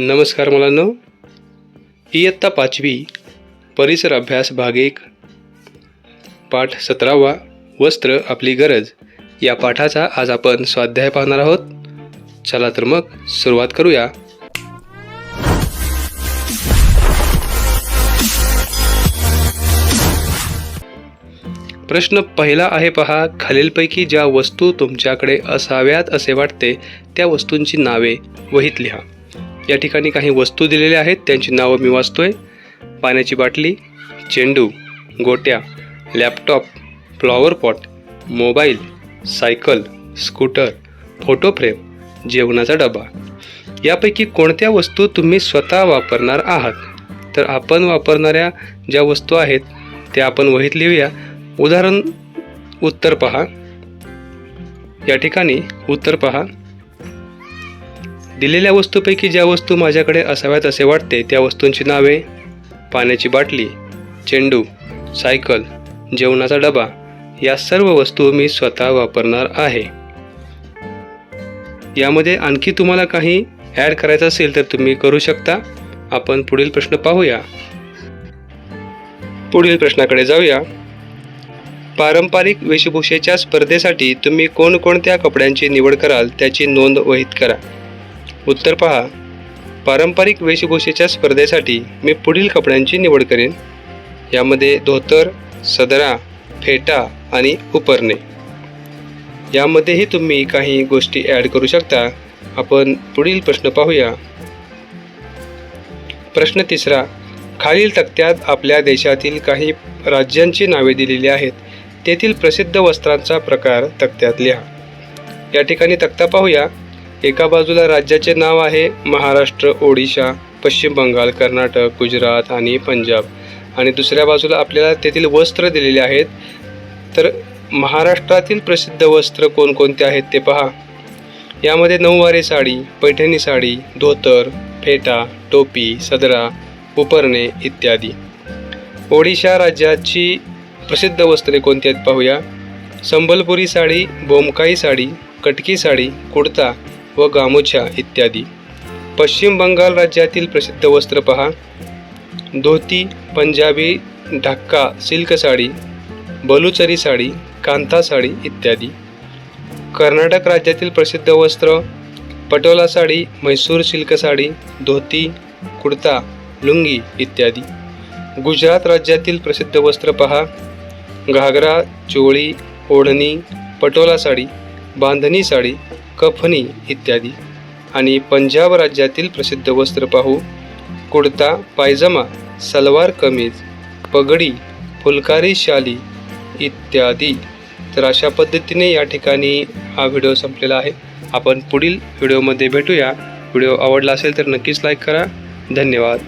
नमस्कार मुलांनो. इयत्ता पाचवी परिसर अभ्यास भाग एक. पाठ सतरावा वस्त्र आपली गरज. या पाठाचा आज आपण स्वाध्याय पाहणार आहोत. चला तर मग सुरुवात करूया. प्रश्न पहिला आहे पहा खालीलपैकी ज्या वस्तू तुमच्याकडे असाव्यात असे वाटते त्या वस्तूंची नावे वहीत लिहा. या ठिकाणी काही वस्तू दिलेल्या आहेत. त्यांची नावं मी वाचतोय. पाण्याची बाटली चेंडू गोट्या laptop flower pot mobile cycle scooter photo frame जेवणाचा डबा. यापैकी कोणत्या वस्तू तुम्ही स्वतः वापरणार आहात? तर आपण वापरणाऱ्या ज्या वस्तू आहेत त्या आपण वहीत लिहूया. उदाहरण उत्तर पहा. या ठिकाणी उत्तर पहा. दिलेल्या वस्तूपैकी ज्या वस्तू माझ्याकडे असाव्यात असे वाटते त्या वस्तूंची नावे पाण्याची बाटली चेंडू सायकल जेवणाचा डबा या सर्व वस्तू मी स्वतः वापरणार आहे. यामध्ये आणखी तुम्हाला काही ॲड करायचं असेल तर तुम्ही करू शकता. आपण पुढील प्रश्न पाहूया. पुढील प्रश्नाकडे जाऊया. पारंपरिक वेशभूषेच्या स्पर्धेसाठी तुम्ही कोणकोणत्या कपड्यांची निवड कराल त्याची नोंद वहीत करा. उत्तर पहा. पारंपरिक वेशभूषेच्या स्पर्धेसाठी मी पुढील कपड्यांची निवड करेन. यामध्ये धोतर सदरा फेटा आणि उपरणे. यामध्येही तुम्ही काही गोष्टी ॲड करू शकता. आपण पुढील प्रश्न पाहूया. प्रश्न तिसरा. खालील तक्त्यात आपल्या देशातील काही राज्यांची नावे दिलेली आहेत. तेथील प्रसिद्ध वस्त्रांचा प्रकार तक्त्यात लिहा. या ठिकाणी तक्ता पाहूया. एका बाजूला राज्याचे नाव आहे महाराष्ट्र ओडिशा पश्चिम बंगाल कर्नाटक गुजरात आणि पंजाब. आणि दुसऱ्या बाजूला आपल्याला तेथील वस्त्र दिलेले आहेत. तर महाराष्ट्रातील प्रसिद्ध वस्त्र कोणकोणते आहेत ते पहा. यामध्ये नऊवारी साडी पैठणी साडी धोतर फेटा टोपी सदरा उपरणे इत्यादी. ओडिशा राज्याची प्रसिद्ध वस्त्रे कोणती आहेत पाहूया. संबलपुरी साडी बोमकाई साडी कटकी साडी कुडता व गामुछा इत्यादी. पश्चिम बंगाल राज्यातील प्रसिद्ध वस्त्र पहा. धोती पंजाबी ढक्का सिल्क साडी बलुचरी साडी कांता साडी इत्यादी. कर्नाटक राज्यातील प्रसिद्ध वस्त्र पटोला साडी म्हैसूर सिल्क साडी धोती कुर्ता लुंगी इत्यादी. गुजरात राज्यातील प्रसिद्ध वस्त्र पहा. घागरा चोळी ओढणी पटोला साडी बांधणी साडी कफनी इत्यादी. आणि पंजाब राज्यातील प्रसिद्ध वस्त्र पाहू. कुर्ता पायजमा सलवार कमीज पगडी फुलकारी शाली इत्यादी. तर अशा पद्धतीने या ठिकाणी हा व्हिडिओ संपलेला आहे. आपण पुढील व्हिडिओमध्ये भेटूया. व्हिडिओ आवडला असेल तर नक्कीच लाईक करा. धन्यवाद.